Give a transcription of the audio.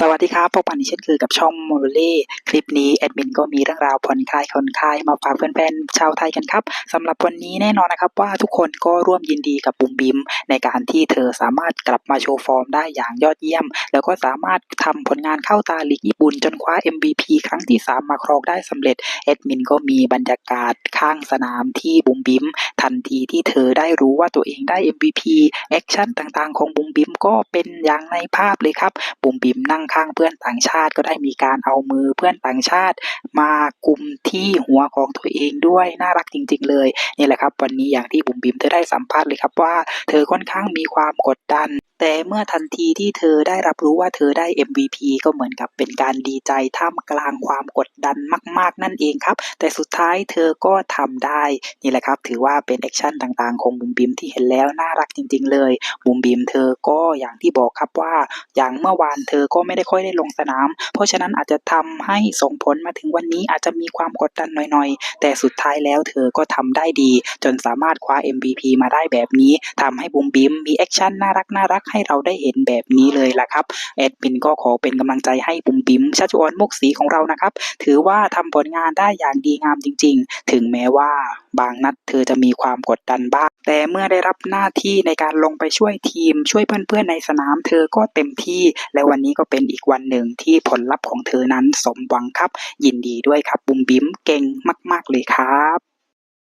สวัสดีครับพบกันอีกเช่นเคยกับช่องโมเล่คลิปนี้แอดมินก็มีเรื่องราวผ่อนคลายคนคลายมาฝากแฟนๆชาวไทยกันครับสำหรับวันนี้แน่นอนนะครับว่าทุกคนก็ร่วมยินดีกับบุ๋มบิม ในการที่เธอสามารถกลับมาโชว์ฟอร์มได้อย่างยอดเยี่ยม แล้วก็สามารถทำผลงานเข้าตาลีกญี่ปุ่นจนคว้า MVP ครั้งที่ 3 มาครองได้สำเร็จแอดมินก็มีบรรยากาศข้างสนามที่บุ๋มบิม ทันทีที่เธอได้รู้ว่าตัวเองได้ MVP แอคชั่นต่างๆ ของบุ๋มบิมก็เป็นอย่างในภาพเลยครับบุ๋มบิมนั่งข้างเพื่อนต่างชาติก็ได้มีการเอามือเพื่อนต่างชาติ มากุมที่หัวของตัวเองด้วยน่ารักจริง ๆ เลยนี่แหละครับ วันนี้อย่างที่บุ๋มบิมเธอได้สัมภาษณ์เลยครับว่า เธอค่อนข้างมีความกดดันแต่เมื่อทันทีที่เธอได้รับรู้ว่าเธอได้ MVP ก็เหมือนกับเป็นการดีใจท่ามกลางความกดดันมาก ๆ นั่นเองครับ แต่สุดท้ายเธอก็ทำได้นี่แหละครับ ถือว่าเป็นแอคชั่นต่างๆ ของบุมบิมที่เห็นแล้วน่ารักจริง ๆ เลย บุมบิมเธอก็อย่างที่บอกครับว่า อย่างเมื่อวานเธอก็ไม่ได้ค่อยได้ลงสนาม เพราะฉะนั้นอาจจะทำให้ส่งผลมาถึงวันนี้อาจจะมีความกดดันหน่อยๆ แต่สุดท้ายแล้วเธอก็ทำได้ดี จนสามารถคว้า MVP มาได้แบบนี้ทำให้บุมบิมมีแอคชั่นน่ารักน่ารักให้เราได้เห็นแบบนี้เลยล่ะครับแอดมินก็ขอเป็นกำลังใจให้บุ๋มบิมชัชวอนมุกศรีของเรานะครับ ถือว่าทำผลงานได้อย่างดีงามจริง ๆ ถึงแม้ว่าบางนัดเธอจะมีความกดดันบ้าง แต่เมื่อได้รับหน้าที่ในการลงไปช่วยทีม ช่วยเพื่อนๆในสนามเธอก็เต็มที่ และวันนี้ก็เป็นอีกวันหนึ่งที่ผลลัพธ์ของเธอนั้นสมหวังครับ ยินดีด้วยครับบุ๋มบิมเก่งมาก ๆ เลยครับ